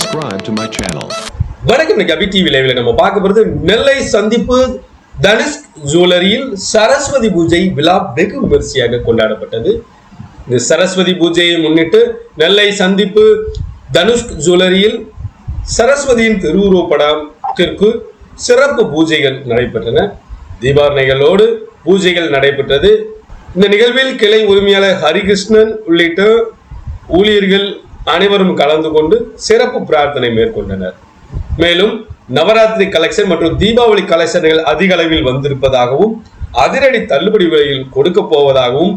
subscribe to my channel. வணக்கம் கபி TV லைவ்ல நம்ம பார்க்க போறது நெல்லை சந்திப்பு தனுஷ்க் ஜுவல்லரியில் சரஸ்வதி பூஜை விழா வெகு விமரிசையாக கொண்டாடப்பட்டது. இந்த சரஸ்வதி பூஜையை முன்னிட்டு நெல்லை சந்திப்பு தனுஷ்க் ஜுவல்லரியில் சரஸ்வதியின் திருவுருவப்படத்திற்கு சிறப்பு பூஜைகள் நடைபெற்றன. தீபாவணைகளோடு பூஜைகள் நடைபெற்றது. இந்த நிகழ்வில் கிளை உரிமையாளர் ஹரிகிருஷ்ணன் உள்ளிட்ட ஊழியர்கள் அனைவரும் கலந்து கொண்டு சிறப்பு பிரார்த்தனை மேற்கொண்டனர். மேலும் நவராத்திரி கலெக்ஷன் மற்றும் தீபாவளி கலெக்ஷன்கள் அதிக அளவில் வந்திருப்பதாகவும் அதிரடி தள்ளுபடி விலையில் கொடுக்க போவதாகவும்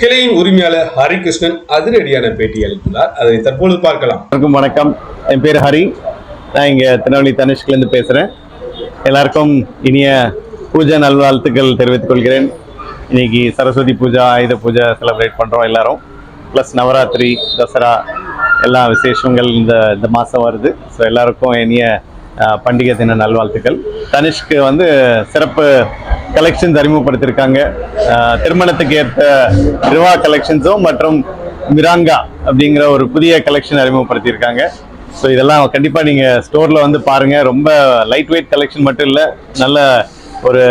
கிளையின் உரிமையாளர் ஹரிகிருஷ்ணன் அதிரடியான பேட்டி அளித்துள்ளார். அதை தற்பொழுது பார்க்கலாம். வணக்கம். என் பேர் ஹரி. நான் இங்கே திருநெல்வேலி தனுஷ்கிலேருந்து பேசுகிறேன் எல்லாருக்கும் இனிய பூஜை நல்வாழ்த்துக்கள் தெரிவித்துக் கொள்கிறேன். இன்னைக்கு சரஸ்வதி பூஜா ஆயுத பூஜை செலிப்ரேட் பண்ணுறோம் எல்லாரும். ப்ளஸ் நவராத்திரி தசரா எல்லா விசேஷங்கள் இந்த இந்த மாதம் வருது. ஸோ எல்லாருக்கும் இனிய பண்டிகை தின நல்வாழ்த்துக்கள். தனிஷ்க்கு வந்து சிறப்பு கலெக்ஷன்ஸ் அறிமுகப்படுத்தியிருக்காங்க திருமணத்துக்கு ஏற்ற ரிவா கலெக்ஷன்ஸும் மற்றும் மிராங்கா அப்படிங்கிற ஒரு புதிய கலெக்ஷன் அறிமுகப்படுத்தியிருக்காங்க. ஸோ இதெல்லாம் கண்டிப்பாக நீங்கள் ஸ்டோரில் வந்து பாருங்கள் ரொம்ப லைட் வெயிட் கலெக்ஷன் மட்டும் இல்லை நல்ல ஒரு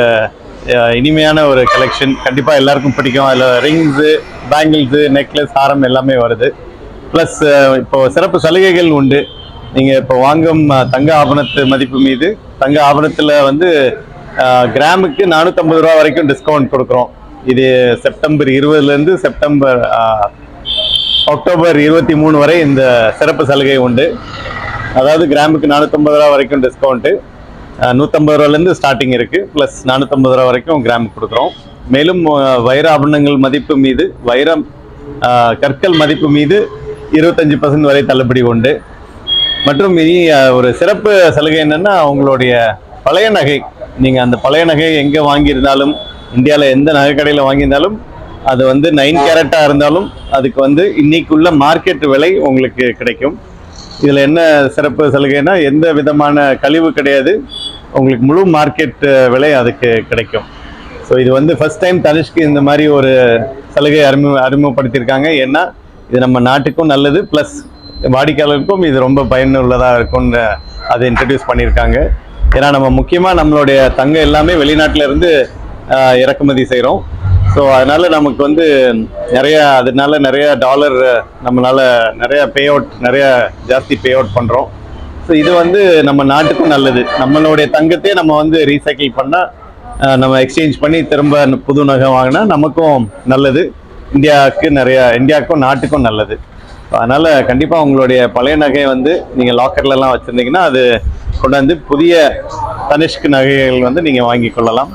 இனிமையான ஒரு கலெக்ஷன் கண்டிப்பாக எல்லாருக்கும் பிடிக்கும். அதில் ரிங்ஸு பேங்கிள்ஸு நெக்லஸ் ஹாரம் எல்லாமே வருது. ப்ளஸ் uh, இப்போ சிறப்பு சலுகைகள் உண்டு. நீங்கள் இப்போ வாங்கும் uh, தங்க ஆபணத்து மதிப்பு மீது தங்க ஆபணத்தில் வந்து uh, கிராமுக்கு நானூற்றம்பது ரூபா வரைக்கும் டிஸ்கவுண்ட் கொடுக்குறோம். இது செப்டம்பர் இருபதுலேருந்து செப்டம்பர் அக்டோபர் இருபத்தி மூணு வரை இந்த சிறப்பு சலுகை உண்டு. அதாவது கிராமுக்கு நானூற்றம்பது ரூபா வரைக்கும் டிஸ்கவுண்ட்டு நூற்றம்பது ரூபாலேருந்து ஸ்டார்டிங் இருக்குது ப்ளஸ் நானூற்றம்பது ரூபா வரைக்கும் கிராமுக்கு கொடுக்குறோம். மேலும் வைர ஆபரணங்கள் மதிப்பு மீது வைரம் கற்கள் மதிப்பு மீது இருபத்தஞ்சி பர்சன்ட் வரை தள்ளுபடி உண்டு. மற்றும் இனி ஒரு சிறப்பு சலுகை என்னென்னா உங்களுடைய பழைய நகை. நீங்கள் அந்த பழைய நகை எங்கே வாங்கியிருந்தாலும் இந்தியாவில் எந்த நகை கடையில் வாங்கியிருந்தாலும் அது வந்து நைன் கேரட்டாக இருந்தாலும் அதுக்கு வந்து இன்னைக்குள்ள மார்க்கெட் விலை உங்களுக்கு கிடைக்கும். இதில் என்ன சிறப்பு சலுகைனா எந்த விதமான கழிவு கிடையாது. உங்களுக்கு முழு மார்க்கெட் விலை அதுக்கு கிடைக்கும். ஸோ இது வந்து ஃபஸ்ட் டைம் தனுஷ்க்கு இந்த மாதிரி ஒரு சலுகை அறிமுக அறிமுகப்படுத்தியிருக்காங்க. ஏன்னா இது நம்ம நாட்டுக்கும் நல்லது ப்ளஸ் வாடிக்கையாளருக்கும் இது ரொம்ப பயனுள்ளதாக இருக்கும்னு அதை இன்ட்ரடியூஸ் பண்ணியிருக்காங்க. ஏன்னா நம்ம முக்கியமாக நம்மளுடைய தங்கம் எல்லாமே வெளிநாட்டிலேருந்து இறக்குமதி செய்கிறோம் ஸோ அதனால் நமக்கு வந்து நிறையா அதனால நிறையா டாலர் நம்மளால நிறையா பே அவுட் நிறையா ஜாஸ்தி பே அவுட் பண்ணுறோம் ஸோ இது வந்து நம்ம நாட்டுக்கும் நல்லது. நம்மளுடைய தங்கத்தையே நம்ம வந்து ரீசைக்கிள் பண்ணால் நம்ம எக்ஸ்சேஞ்ச் பண்ணி திரும்ப புது நகை வாங்கினா நமக்கும் நல்லது. இந்தியாவுக்கு நிறையா இந்தியாவுக்கும் நாட்டுக்கும் நல்லது. அதனால் கண்டிப்பாக உங்களுடைய பழைய நகையை வந்து நீங்கள் லாக்கர்லலாம் வச்சுருந்தீங்கன்னா அது கொண்டாந்து புதிய தனிஷ்க் நகைகள் வந்து நீங்கள் வாங்கி கொள்ளலாம்.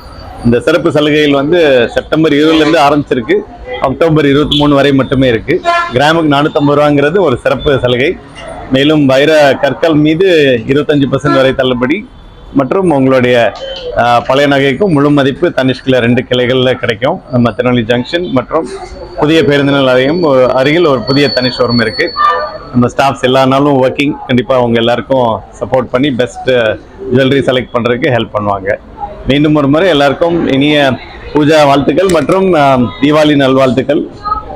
இந்த சிறப்பு சலுகைகள் வந்து செப்டம்பர் இருபதுலேருந்து ஆரம்பிச்சிருக்கு. அக்டோபர் இருபத்தி மூணு வரை மட்டுமே இருக்குது கிராமுக்கு நானூற்றம்பது ரூபாங்கிறது ஒரு சிறப்பு சலுகை. மேலும் வைர கற்கள் மீது இருபத்தஞ்சு பர்சன்ட் வரை தள்ளுபடி. மற்றும் உங்களுடைய பழைய நகைக்கும் முழு மதிப்பு தனிஷ்கில் ரெண்டு கிளைகளில் கிடைக்கும். நம்ம திருநெல்வேலி ஜங்ஷன் மற்றும் புதிய பேருந்து நிலையம் அருகில் ஒரு புதிய தனி ஷோரூம் இருக்குது நம்ம ஸ்டாஃப்ஸ் எல்லா நாளும் ஒர்க்கிங் கண்டிப்பாக அவங்க எல்லாருக்கும் சப்போர்ட் பண்ணி பெஸ்ட்டு ஜுவல்லரி செலக்ட் பண்ணுறதுக்கு ஹெல்ப் பண்ணுவாங்க. மீண்டும் ஒரு முறை எல்லாருக்கும் இனிய பூஜா வாழ்த்துக்கள் மற்றும் தீபாவளி நல்வாழ்த்துக்கள்.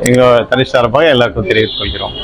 எங்கள் தனிஷ் சார்பாக எல்லாருக்கும் தெரிவித்துக் கொள்கிறோம்.